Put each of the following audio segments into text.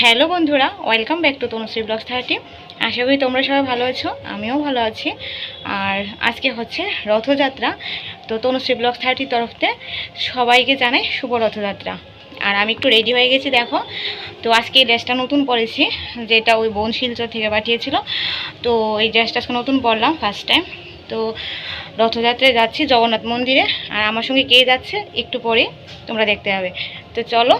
Hello বন্ধুরা, welcome back to Tanushree blogs thirty. আশা করি তোমরা সবাই ভালো আছো, আমিও ভালো আছি। আর আজকে হচ্ছে রথযাত্রা, তো তনুশ্রী ব্লগস থার্টির তরফতে সবাইকে জানাই শুভ রথযাত্রা। আর আমি একটু রেডি হয়ে গেছি, দেখো। তো আজকে এই ড্রেসটা নতুন পরেছি, যেটা ওই বোন শিলচর থেকে পাঠিয়েছিল। তো এই ড্রেসটা আজকে নতুন পরলাম ফার্স্ট টাইম তো রথযাত্রায় যাচ্ছি জগন্নাথ মন্দিরে, আর আমার সঙ্গে কে যাচ্ছে একটু পরে তোমরা দেখতে হবে তো চলো,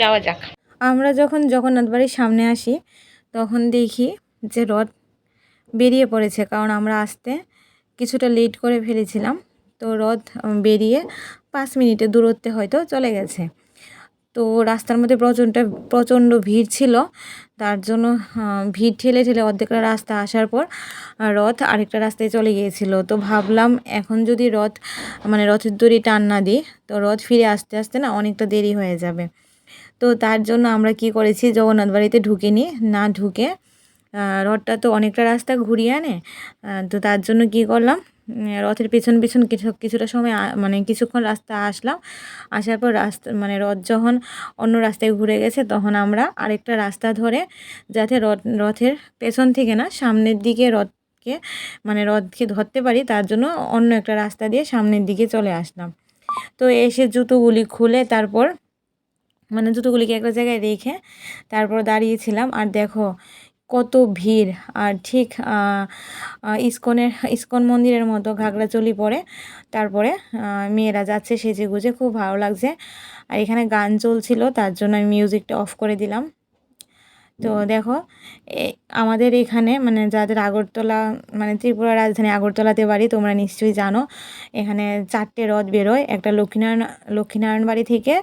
যাওয়া যাক। আমরা যখন জগন্নাথ বাড়ির সামনে আসি, তখন দেখি যে রথ বেরিয়ে পড়েছে, কারণ আমরা আসতে কিছুটা লেট করে ফেলেছিলাম। তো রথ বেরিয়ে পাঁচ মিনিটের দূরত্বে হয়তো চলে গেছে। তো রাস্তার মধ্যে প্রচণ্ড প্রচণ্ড ভিড় ছিল। তার জন্য ভিড় ঠেলে ঠেলে অর্ধেকটা রাস্তা আসার পর রথ আরেকটা রাস্তায় চলে গিয়েছিল। তো ভাবলাম এখন যদি রথ মানে রথের দড়ি টান না দিই, তো রথ ফিরে আসতে আসতে না অনেকটা দেরি হয়ে যাবে। তো তার জন্য আমরা কি করেছি, জগন্নাথ বাড়িতে ঢুকিনি। না ঢুকে রথটা তো অনেকটা রাস্তা ঘুরিয়ে আনে। তো তার জন্য কি করলাম রথের পিছন পিছন কিছু, কিছুটা সময় মানে কিছুক্ষণ রাস্তা আসলাম। আসার পর রাস্তা মানে রথ যখন অন্য রাস্তায় ঘুরে গেছে, তখন আমরা আরেকটা রাস্তা ধরে, যাতে রথ, রথের পেছন থেকে না সামনের দিকে রথকে মানে রথকে ধরতে পারি, তার জন্য অন্য একটা রাস্তা দিয়ে সামনের দিকে চলে আসলাম। তো এসে জুতোগুলি খুলে তারপর মানে জুতোগুলিকে একটা জায়গায় রেখে তারপর দাঁড়িয়েছিলাম। আর দেখো কত ভিড়। আর ঠিক ইস্কনের, ইস্কন মন্দিরের মতো ঘাগড়াচলি পরে তারপরে মেয়েরা যাচ্ছে সেজে গুজে খুব ভালো লাগছে। আর এখানে গান চলছিল, তার জন্য আমি মিউজিকটা অফ করে দিলাম। তো দেখো আমাদের এখানে মানে যাদের আগরতলা মানে ত্রিপুরা রাজধানী আগরতলাতে বাড়ি, তোমরা নিশ্চয়ই জানো, এখানে চারটে রথ বেরোয়। একটা লক্ষ্মীনারায়ণ লক্ষ্মীনারায়ণ বাড়ি থেকে,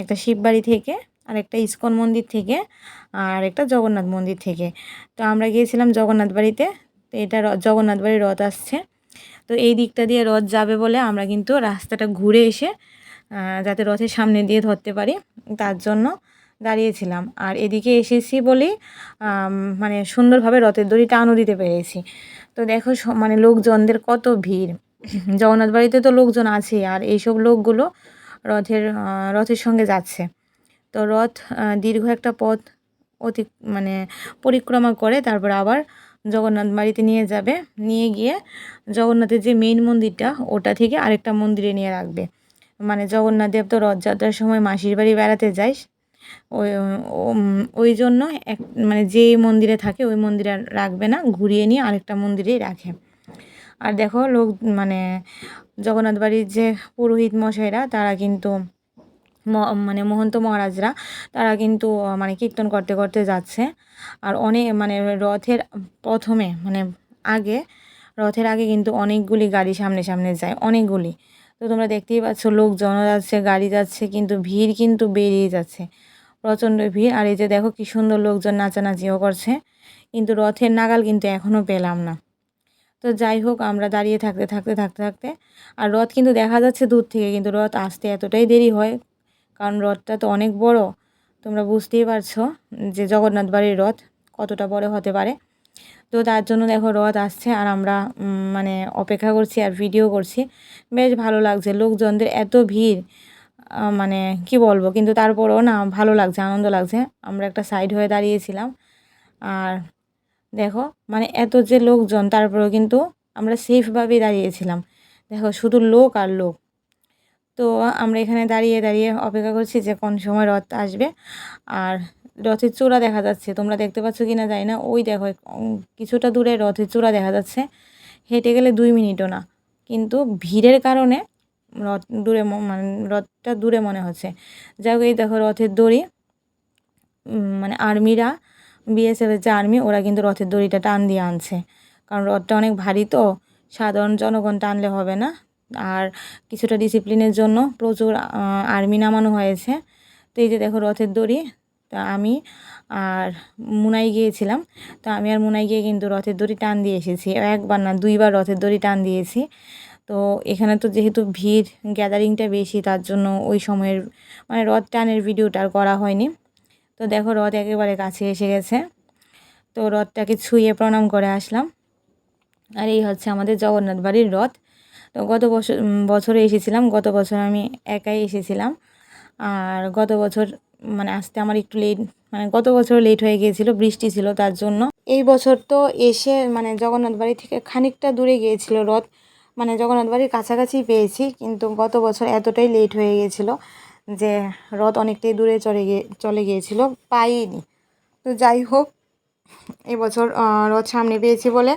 একটা শিব বাড়ি থেকে, আর একটা ইস্কন মন্দির থেকে, আর একটা জগন্নাথ মন্দির থেকে। তো আমরা গিয়েছিলাম জগন্নাথ বাড়িতে, তো এটা জগন্নাথ বাড়ির রথ আসছে। তো এই দিকটা দিয়ে রথ যাবে বলে আমরা কিন্তু রাস্তাটা ঘুরে এসে যাতে রথের সামনে দিয়ে ধরতে পারি, তার জন্য দাঁড়িয়েছিলাম। আর এদিকে এসেছি আম, মানে সুন্দরভাবে রথের দড়ি টানও দিতে পেরেছি। তো দেখো মানে লোকজনদের কত ভিড়। জগন্নাথ বাড়িতে তো লোকজন আছে আর এইসব লোকগুলো রথের রথের সঙ্গে যাচ্ছে। তো রথ দীর্ঘ একটা পথ অতি মানে পরিক্রমা করে তারপর আবার জগন্নাথ বাড়িতে নিয়ে যাবে। নিয়ে গিয়ে জগন্নাথের যে মেইন মন্দিরটা ওটা থেকে আরেকটা মন্দিরে নিয়ে রাখবে। মানে জগন্নাথ দেব তো রথযাত্রার সময় মাসির বাড়ি বেড়াতে যায়। ওই জন্য এক মানে যে মন্দিরে থাকে ওই মন্দিরে আর রাখবে না, ঘুরিয়ে নিয়ে আরেকটা মন্দিরেই রাখে। আর দেখো লোক মানে জগন্নাথ বাড়ির যে পুরোহিত মশাইরা, তারা কিন্তু মানে মহন্ত মহারাজরা, তারা কিন্তু মানে কীর্তন করতে করতে যাচ্ছে। আর অনেক মানে রথের প্রথমে মানে আগে, রথের আগে কিন্তু অনেকগুলি গাড়ি সামনে সামনে যায়, অনেকগুলি। তো তোমরা দেখতেই পাচ্ছ লোকজন যাচ্ছে, গাড়ি যাচ্ছে, কিন্তু ভিড় কিন্তু বেরিয়ে যাচ্ছে। প্রচণ্ড ভিড়। আর এই যে দেখো কি সুন্দর লোকজন নাচানাচিও করছে। কিন্তু রথের নাগাল কিন্তু এখনও পেলাম না। তো যাই হোক, আমরা দাঁড়িয়ে থাকতে থাকতে থাকতে থাকতে, আর রথ কিন্তু দেখা যাচ্ছে দূর থেকে, কিন্তু রথ আসতে এতটাই দেরি হয়, কারণ রথটা তো অনেক বড়। তোমরা বুঝতেই পারছ যে জগন্নাথ বাড়ির রথ কতটা বড় হতে পারে। তো তার জন্য দেখো রথ আসছে, আর আমরা মানে অপেক্ষা করছি আর ভিডিও করছি। বেশ ভালো লাগছে। লোকজনদের এত ভিড় মানে কি বলব, কিন্তু তারপরেও না ভালো লাগছে, আনন্দ লাগছে। আমরা একটা সাইড হয়ে দাঁড়িয়েছিলাম। আর দেখো মানে এত যে লোকজন, তারপরেও কিন্তু আমরা সেফভাবেই দাঁড়িয়েছিলাম। দেখো, শুধু লোক আর লোক। তো আমরা এখানে দাঁড়িয়ে দাঁড়িয়ে অপেক্ষা করছি যে কোন সময় রথ আসবে। আর রথের চূড়া দেখা যাচ্ছে, তোমরা দেখতে পাচ্ছ কি না জানি না। ওই দেখো কিছুটা দূরে রথের চূড়া দেখা যাচ্ছে। হেঁটে গেলে দুই মিনিটও না। কিন্তু ভিড়ের কারণে রথ দূরে মানে রথটা দূরে মনে হচ্ছে। যাই হোক, এই দেখো রথের দড়ি। মানে আর্মিরা বিএসএফের যে আর্মি, ওরা কিন্তু রথের দড়িটা টান দিয়ে আনছে। কারণ রথটা অনেক ভারী তো, সাধারণ জনগণ টানলে হবে না। আর কিছুটা ডিসিপ্লিনের জন্য প্রচুর আর্মি নামানো হয়েছে। তো এই যে দেখো রথের দড়ি, তা আমি আর মুনাই গিয়েছিলাম। তো আমি আর মুনাই গিয়ে কিন্তু রথের দড়ি টান দিয়ে এসেছি। একবার না, দুইবার রথের দড়ি টান দিয়েছি। তো এখানে তো যেহেতু ভিড় গ্যাদারিংটা বেশি, তার জন্য ওই সময়ের মানে রথ টানের ভিডিওটা আর করা হয়নি। তো দেখো রথ একেবারে কাছে এসে গেছে। তো রথটাকে ছুঁয়ে প্রণাম করে আসলাম। আর এই হচ্ছে আমাদের জগন্নাথ বাড়ির রথ। তো গত বছর বছরে এসেছিলাম, গত বছর আমি একাই এসেছিলাম। আর গত বছর মানে আসতে আমার একটু লেট মানে গত বছর লেট হয়ে গিয়েছিল, বৃষ্টি ছিল তার জন্য। এই বছর তো এসে মানে জগন্নাথ বাড়ি থেকে খানিকটা দূরে গিয়েছিল রথ। মানে জগন্নাথ বাড়ির কাছাকাছি পেয়েছি, কিন্তু গত বছর এতটাই লেট হয়ে গিয়েছিল যে রথ অনেকটাই দূরে চলে গিয়ে, চলে গিয়েছিল পাইনি তো যাই হোক এবছর রথ সামনে পেয়েছি বলে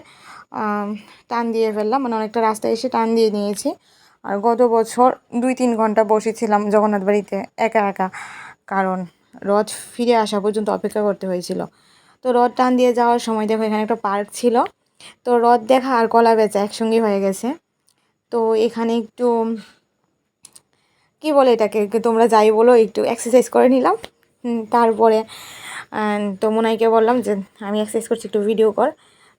টান দিয়ে ফেললাম মানে অনেকটা রাস্তায় এসে টান দিয়ে নিয়েছি। আর গত বছর দুই তিন ঘণ্টা বসেছিলাম জগন্নাথ বাড়িতে একা একা, কারণ রথ ফিরে আসা পর্যন্ত অপেক্ষা করতে হয়েছিল। তো রথ টান দিয়ে যাওয়ার সময় দেখো এখানে একটা পার্ক ছিল, তো রথ দেখা আর কলা বেচা একসঙ্গে হয়ে গেছে। তো এখানে একটু কি বলে এটাকে তোমরা যাই বলো একটু এক্সারসাইজ করে নিলাম। তারপরে তো মোনাইকে বললাম যে আমি এক্সারসাইজ করছি একটু ভিডিও কর।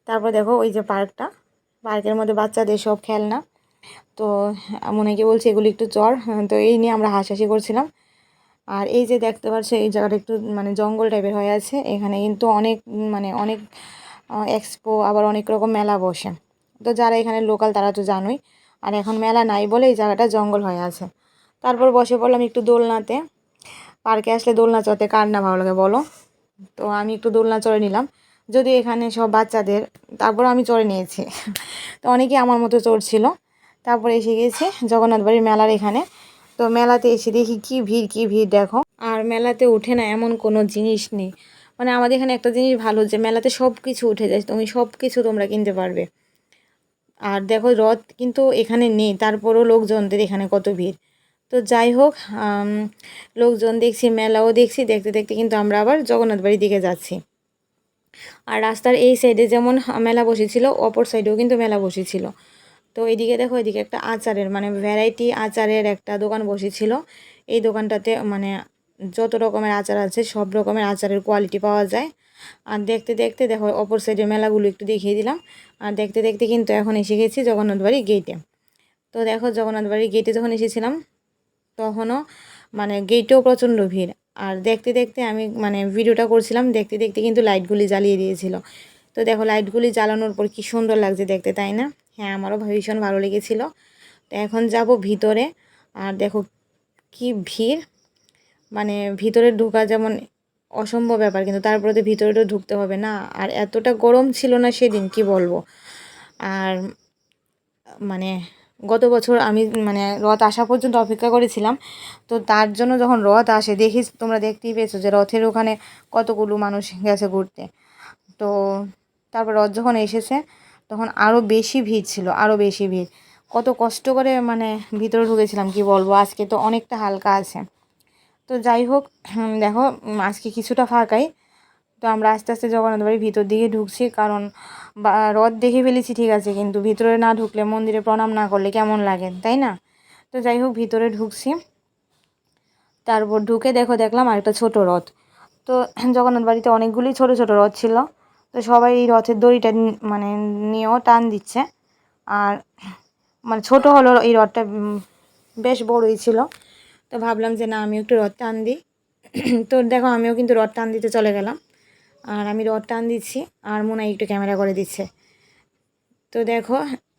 তারপর দেখো ওই যে পার্কটা পার্কের মধ্যে বাচ্চাদের সব খেলনা। তো মোনাইকে বলছি এগুলি একটু চর হ্যাঁ, তো এই নিয়ে আমরা হাসাহাসি করছিলাম। আর এই যে দেখতে পাচ্ছ এই জায়গাটা একটু মানে জঙ্গল টাইপের হয়ে আছে। এখানে কিন্তু অনেক মানে অনেক এক্সপো আবার অনেক রকম মেলা বসে। তো যারা এখানে লোকাল তারা তো জানোই। আর এখন মেলা নাই বলে এই জায়গাটা জঙ্গল হয়ে আছে। তারপর বসে পড়লাম একটু দোলনাতে। পার্কে আসলে দোলনা চড়তে কার না ভালো লাগে বলো? তো আমি একটু দোলনা চড়ে নিলাম। যদি এখানে সব বাচ্চাদের, তারপর আমি চড়ে নিয়েছি। তো অনেকেই আমার মতো চড়ছিল। তারপরে এসে গেছি জগন্নাথ বাড়ির মেলার এখানে। তো মেলাতে এসে দেখি কি ভিড় কি ভিড় দেখো। আর মেলাতে উঠে না এমন কোনো জিনিস নেই। মানে আমাদের এখানে একটা জিনিস ভালো যে মেলাতে সব কিছু উঠে যায়। তুমি সব কিছু তোমরা কিনতে পারবে। আর দেখো রথ কিন্তু এখানে নেই, তারপরও লোকজনদের এখানে কত ভিড়। তো যাই হোক লোকজন দেখছি, মেলাও দেখছি, দেখতে দেখতে কিন্তু আমরা আবার জগন্নাথ বাড়ির দিকে যাচ্ছি। আর রাস্তার এই সাইডে যেমন মেলা বসেছিল, অপর সাইডেও কিন্তু মেলা বসেছিল। তো এদিকে দেখো, এদিকে একটা আচারের মানে ভ্যারাইটি আচারের একটা দোকান বসেছিল। এই দোকানটাতে মানে যত রকমের আচার আছে, সব রকমের আচারের কোয়ালিটি পাওয়া যায়। আর দেখতে দেখতে দেখো, অপর সাইডের মেলাগুলো একটু দেখিয়ে দিলাম। আর দেখতে দেখতে কিন্তু এখন এসে গেছি জগন্নাথ বাড়ি গেটে তো দেখো, জগন্নাথ বাড়ির গেটে যখন এসেছিলাম, তখনও মানে গেটেও প্রচণ্ড ভিড়। আর দেখতে দেখতে আমি মানে ভিডিওটা করছিলাম, দেখতে দেখতে কিন্তু লাইটগুলি জ্বালিয়ে দিয়েছিল। তো দেখো লাইটগুলি জ্বালানোর পর কি সুন্দর লাগছে দেখতে, তাই না? হ্যাঁ আমারও ভীষণ ভালো লেগেছিল। তো এখন যাব ভিতরে। আর দেখো, কি ভিড়। মানে ভিতরে ঢোকা যেমন অসম্ভব ব্যাপার, কিন্তু তারপরে তো ভিতরে তো ঢুকতে হবে না। আর এতটা গরম ছিল না সেদিন, কি বলব? আর মানে গত বছর আমি মানে রথ আসা পর্যন্ত অপেক্ষা করেছিলাম, তো তার জন্য যখন রথ আসে, দেখি তোমরা দেখতেই পেয়েছ যে রথের ওখানে কতগুলো মানুষ গেছে ঘুরতে। তো তারপর রথ যখন এসেছে, তখন আরও বেশি ভিড় ছিল আরও বেশি ভিড়। কত কষ্ট করে মানে ভিতরে ঢুকেছিলাম, কি বলব? আজকে তো অনেকটা হালকা আছে। তো যাই হোক দেখো আজকে কিছুটা ফাঁকাই। তো আমরা আস্তে আস্তে জগন্নাথ বাড়ির ভিতর দিকে ঢুকছি, কারণ রথ দেখে ফেলেছি, ঠিক আছে, কিন্তু ভিতরে না ঢুকলে মন্দিরে প্রণাম না করলে কেমন লাগে, তাই না? তো যাই হোক, ভিতরে ঢুকছি। তারপর ঢুকে দেখো, দেখলাম আরেকটা ছোট রথ। তো জগন্নাথ বাড়িতে অনেকগুলি ছোট ছোট রথ ছিল। তো সবাই এই রথের দড়িটা মানে নিয়েও টান দিচ্ছে। আর মানে ছোট হলো এই রথটা বেশ বড়ই ছিল। তো ভাবলাম যে না আমি একটু রথ টান দিই। তো দেখো, আমিও কিন্তু রথ টান দিতে চলে গেলাম। আর আমি রথ টান দিচ্ছি, আর মোনাই একটু ক্যামেরা করে দিচ্ছে। তো দেখো,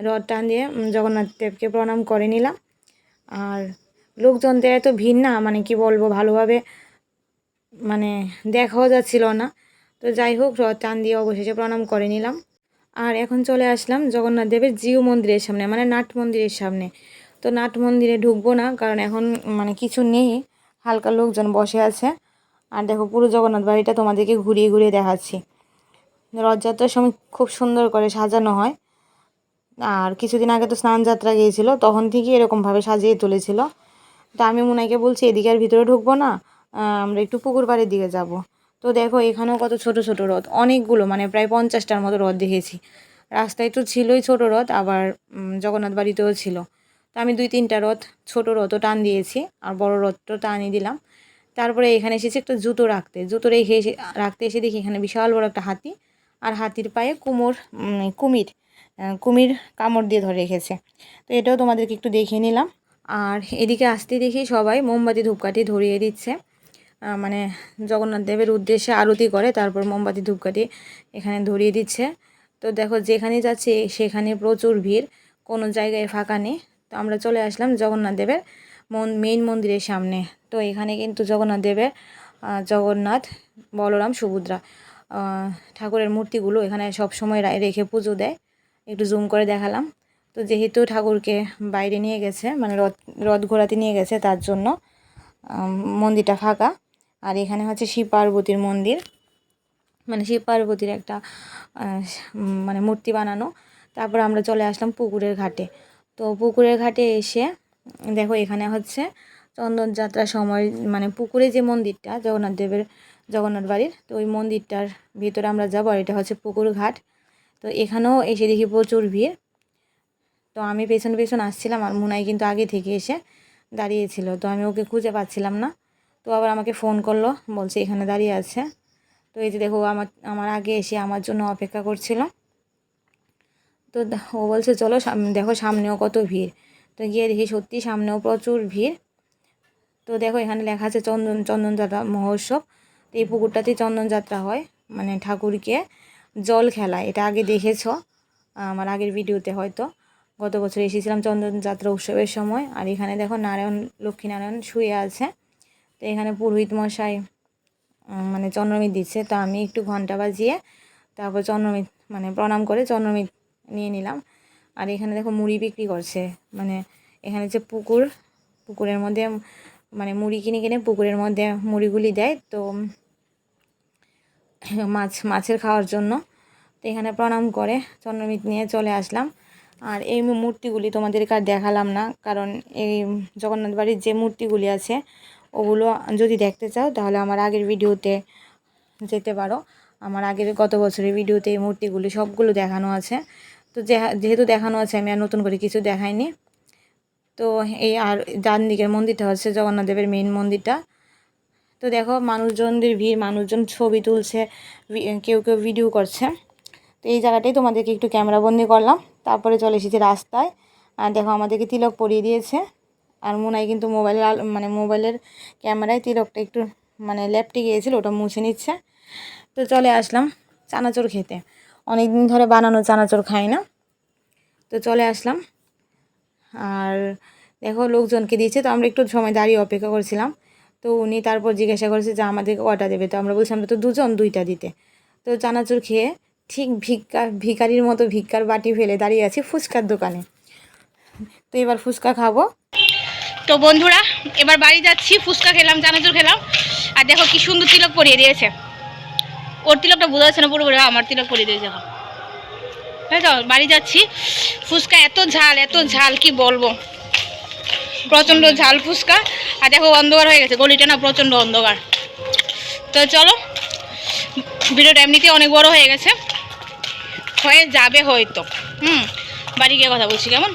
রথ টান দিয়ে জগন্নাথ দেবকে প্রণাম করে নিলাম। আর লোকজনদের এত ভিড় না মানে কি বলব, ভালোভাবে মানে দেখাও যাচ্ছিল না। তো যাই হোক, রথ টান দিয়ে অবশেষে প্রণাম করে নিলাম। আর এখন চলে আসলাম জগন্নাথ দেবের জিউ মন্দিরের সামনে মানে নাট মন্দিরের সামনে। তো নাট মন্দিরে ঢুকবো না, কারণ এখন মানে কিছু নেই, হালকা লোকজন বসে আছে। আর দেখো পুরো জগন্নাথ বাড়িটা তোমাদেরকে ঘুরিয়ে ঘুরিয়ে দেখাচ্ছি। রথযাত্রার সময় খুব সুন্দর করে সাজানো হয়। আর কিছুদিন আগে তো স্নান যাত্রা গিয়েছিল, তখন থেকেই এরকমভাবে সাজিয়ে তুলেছিল। তা আমি মুনাইকে বলছি, এদিকে আর ভিতরে ঢুকবো না আমরা একটু পুকুর পাড়ের দিকে যাব। তো দেখো এখানেও কত ছোট ছোট রথ, অনেকগুলো মানে প্রায় পঞ্চাশটার মতো রথ দেখেছি। রাস্তায় তো ছিলই ছোট রথ, আবার জগন্নাথ বাড়িতেও ছিল। তো আমি দুই তিনটা রথ, ছোট রথও টান দিয়েছি আর বড় রথটা টানিয়ে দিলাম। তারপরে এখানে এসেছি একটা জুতো রাখতে। জুতো রেখে এসে, রাখতে এসে দেখি এখানে বিশাল বড় একটা হাতি আর হাতির পায়ে কুমোর কুমির কুমির কামড় দিয়ে ধরে রেখেছে। তো এটাও তোমাদেরকে একটু দেখিয়ে নিলাম। আর এদিকে আসতে দেখি সবাই মোমবাতি, ধূপকাঠি ধরিয়ে দিচ্ছে। মানে জগন্নাথ দেবের উদ্দেশ্যে আরতি করে, তারপর মোমবাতি, ধূপকাঠি এখানে ধরিয়ে দিচ্ছে। তো দেখো যেখানে যাচ্ছে সেখানে প্রচুর ভিড়, কোনো জায়গায় ফাঁকা নেই। তো আমরা চলে আসলাম জগন্নাথ দেবের মন মেইন মন্দিরের সামনে। তো এখানে কিন্তু জগন্নাথ দেবের জগন্নাথ, বলরাম, সুভদ্রা ঠাকুরের মূর্তিগুলো এখানে সব সময় রেখে পুজো দেয়। একটু জুম করে দেখালাম। তো যেহেতু ঠাকুরকে বাইরে নিয়ে গেছে মানে রথ রথ ঘোরাতে নিয়ে গেছে, তার জন্য মন্দিরটা ফাঁকা। আর এখানে হচ্ছে শিব পার্বতীর মন্দির। মানে শিব পার্বতীর একটা মানে মূর্তি বানানো। তারপর আমরা চলে আসলাম পুকুরের ঘাটে। তো পুকুরের ঘাটে এসে, দেখো এখানে হচ্ছে চন্দন যাত্রার সময় মানে পুকুরে যে মন্দিরটা, জগন্নাথ দেবের, জগন্নাথ বাড়ির, তো ওই মন্দিরটার ভিতরে আমরা যাব আর এটা হচ্ছে পুকুর ঘাট। তো এখানেও এসে দেখি প্রচুর ভিড়। তো আমি পেছন পেছন আসছিলাম আর মুনাই কিন্তু আগে থেকে এসে দাঁড়িয়েছিল। তো আমি ওকে খুঁজে পাচ্ছিলাম না। তো আবার আমাকে ফোন করল, বলছে এখানে দাঁড়িয়ে আছে। তো এই যে দেখো, আমার আমার আগে এসে আমার জন্য অপেক্ষা করছিল। তো ও বলছে, চলো দেখো সামনেও কত ভিড়। তো গিয়ে দেখি সত্যি সামনেও প্রচুর ভিড়। তো দেখো এখানে লেখা আছে চন্দন, চন্দনযাত্রা মহোৎসব। তো এই পুকুরটাতেই চন্দনযাত্রা হয় মানে ঠাকুরকে জল খেলা এটা আগে দেখেছ, আমার আগের ভিডিওতে হয়তো। গত বছর এসেছিলাম চন্দনযাত্রা উৎসবের সময়। আর এখানে দেখো নারায়ণ, লক্ষ্মীনারায়ণ শুয়ে আছে। তো এখানে পুরোহিত মশাই মানে চন্দ্রমিত দিচ্ছে। তো আমি একটু ঘণ্টা বাজিয়ে তারপর চন্দ্রমিত মানে প্রণাম করে চন্দ্রমিত নিয়ে নিলাম। আর এখানে দেখো মুড়ি বিক্রি করছে। মানে এখানে যে পুকুর, পুকুরের মধ্যে মানে মুড়ি কিনে কিনে পুকুরের মধ্যে মুড়িগুলি দেয়। তো মাছ, মাছের খাওয়ার জন্য। তো এখানে প্রণাম করে চন্দ্রমিত নিয়ে চলে আসলাম। আর এই মূর্তিগুলি তোমাদেরকে আর দেখালাম না। কারণ এই জগন্নাথ বাড়ির যে মূর্তিগুলি আছে, ওগুলো যদি দেখতে চাও, তাহলে আমার আগের ভিডিওতে যেতে পারো। আমার আগের গত বছরের ভিডিওতে এই মূর্তিগুলি সবগুলো দেখানো আছে। তো যেহেতু দেখানো আছে, আমি আর নতুন করে কিছু দেখাইনি। তো এই আর ডান দিকের মন্দিরটা হচ্ছে জগন্নাথ দেবের মেইন মন্দিরটা। তো দেখো, মানুষজনদের ভিড়, মানুষজন ছবি তুলছে কেউ কেউ ভিডিও করছে। তো এই জায়গাটাই তোমাদেরকে একটু ক্যামেরা বন্দি করলাম। তারপরে চলে এসেছি রাস্তায়। আর দেখো, আমাদেরকে তিলক পরিয়ে দিয়েছে। আর মুনাই কিন্তু মোবাইলের মানে মোবাইলের ক্যামেরায় তিলকটা একটু মানে লেপটে গিয়েছিল, ওটা মুছে নিচ্ছে। তো চলে আসলাম চানাচুর খেতে। অনেক দিন ধরে বানানো চানাচুর খাই না। তো চলে আসলাম। আর দেখো লোকজনকে দিয়েছে, তো আমরা একটু সময় দাঁড়িয়ে অপেক্ষা করছিলাম। তো উনি তারপর জিজ্ঞাসা করেছে যে আমাদেরকে কটা দেবে? তো আমরা বলছি আমরা তো দুজন দুইটা দিতে। তো চানাচুর খেয়ে ঠিক ভিক্ষা, ভিখারির মতো ভিক্ষার বাটি ফেলে দাঁড়িয়ে আছি ফুচকার দোকানে। তো এবার ফুচকা খাব। তো বন্ধুরা, এবার বাড়ি যাচ্ছি, ফুচকা খেলাম, চানাচুর খেলাম। আর দেখো কি সুন্দর তিলক পরিয়ে দিয়েছে। ওর তিলকটা বোঝা যাচ্ছে না পুরোপুরি আমার তিলক পরিয়ে দিয়েছে এখন তাই তো বাড়ি যাচ্ছি। ফুচকা, এত ঝাল এত ঝাল, কি বলব? প্রচণ্ড ঝাল ফুচকা। আর দেখো, অন্ধকার হয়ে গেছে, গলিটা না প্রচণ্ড অন্ধকার। তো চলো, ভিডিওটা এমনিতে অনেক বড় হয়ে গেছে। হয়ে যাবে হয়তো। হুম, বাড়ি গিয়ে কথা বলছি, কেমন?